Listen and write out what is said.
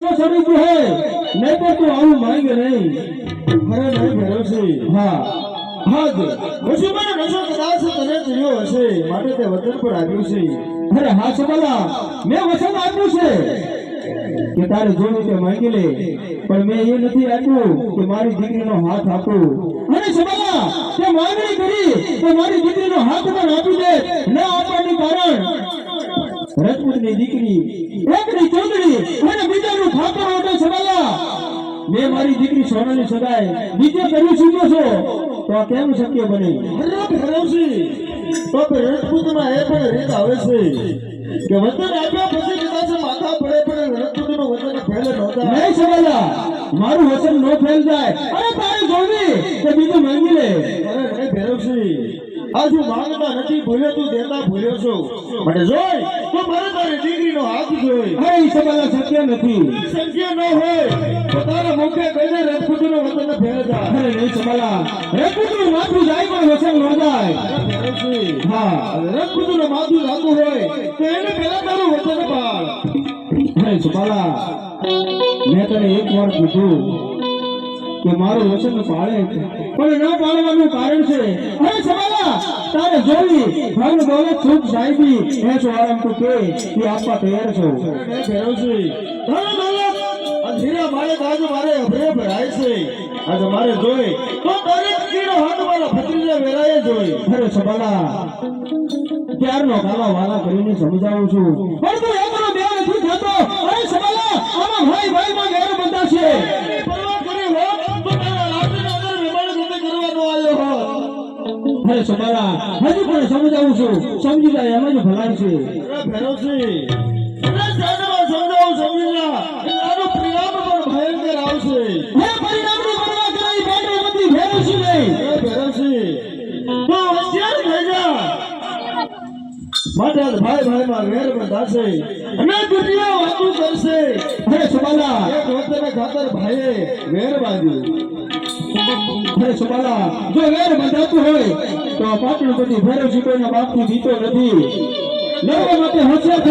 સ્વરૂપ હે નહીં પણ તું આવું માંગે નહીં. ભરે નહીં ભરે હા. હાજ મુસીબત નશો કદાચ તને ચડ્યો હશે. માટે તે વતન પર આવ્યું છે. અરે હા સબલા મેં વચન આપ્યું છે. કે તારે જોયું તે માંગી લે. પણ મેં એ નથી આપ્યું કે મારી દીકરીનો હાથ આપું. અને સબલા તે માંગણી કરી તો મારી દીકરીનો હાથ પણ આપી દે ન આપવાનું કારણ. રજપૂતની દીકરી. એકની ચૌધરી અને બીજા મેં મારી દીકરી સોનાની સગાઈ બીજે કરી ચૂક્યો છો? તો કેમ શક્ય બને? અરે હરવશી તો રજપૂતમાં એ પણ રીત આવે છે કે વતન આપ્યા પછી કદાચ માથા પડે પણ રજપૂતનું વતન ફેલે નહોતા નહીં સવાલા મારું વચન નો ફેલ જાય અરે તારે જોવી કે બીજું માંગી લે આ જો માંગતા નથી ભૂલ્યો તું દેતા ભૂલ્યો છો. માટે જોઈ તો મારે તારી દીકરીનો હાથ જોઈ અરે એ સવાલા શક્ય નથી. શક્ય ન હોય તો તારા મુખે કહીને રજપૂતનું વતન ફેરતા અરે નહીં સવાલા રજપૂતનું માથું જાય પણ વચન ન જાય. હા. હા રજપૂતનું માથું લાગુ હોય તો એને પહેલા તારું વચન પાળ અરે સવાલા મેં તને એક વાર કીધું. કે મારું વચન પાળે છે. પણ ન પાળવાનું કારણ છે. અરે સવાલા તારે જોઈ ધન બોલે ખૂબ સાહેબી એ છો આરામ તો કે કે આપવા તૈયાર છો. મેં છું ધન દોલત અંધેરા મારે તો મારે અભરે ભરાય છે. આજે મારે જોઈ તો તારી કીડો હાથ મારા ભત્રીજા વેરાએ જોઈ. અરે સબાલા ત્યારનો કાલા વાલા કરીને સમજાવું છું. પણ તું એકલો બે નથી થતો અરે સબાલા આમાં ભાઈ ભાઈ માં અરે સબાલા હજી પણ સમજાવું છું. સમજી જાય એમ જ ભલાઈ છે. અરે સાહેબમાં સમજાવું સમજી જા આનું પરિણામ પણ ભયંકર આવશે. હે પરિણામની પરવા કરાઈ બેટરી બધી ફેરવશું નહીં અરે ભેરવશે તો હોશિયાર થઈ જા માટે આજ ભાઈ માં વેર બંધાશે અને દુનિયા વાતું કરશે. અરે સબાલા. એક વતન ખાતર ભાઈએ વેર બાંધ્યું અરે સબાલા જો વેર બંધાતું હોય, તો પાટણ બધી ભૈરવજી કોઈના બાપથી જીતો નથી. લોકો માટે હોશિયાર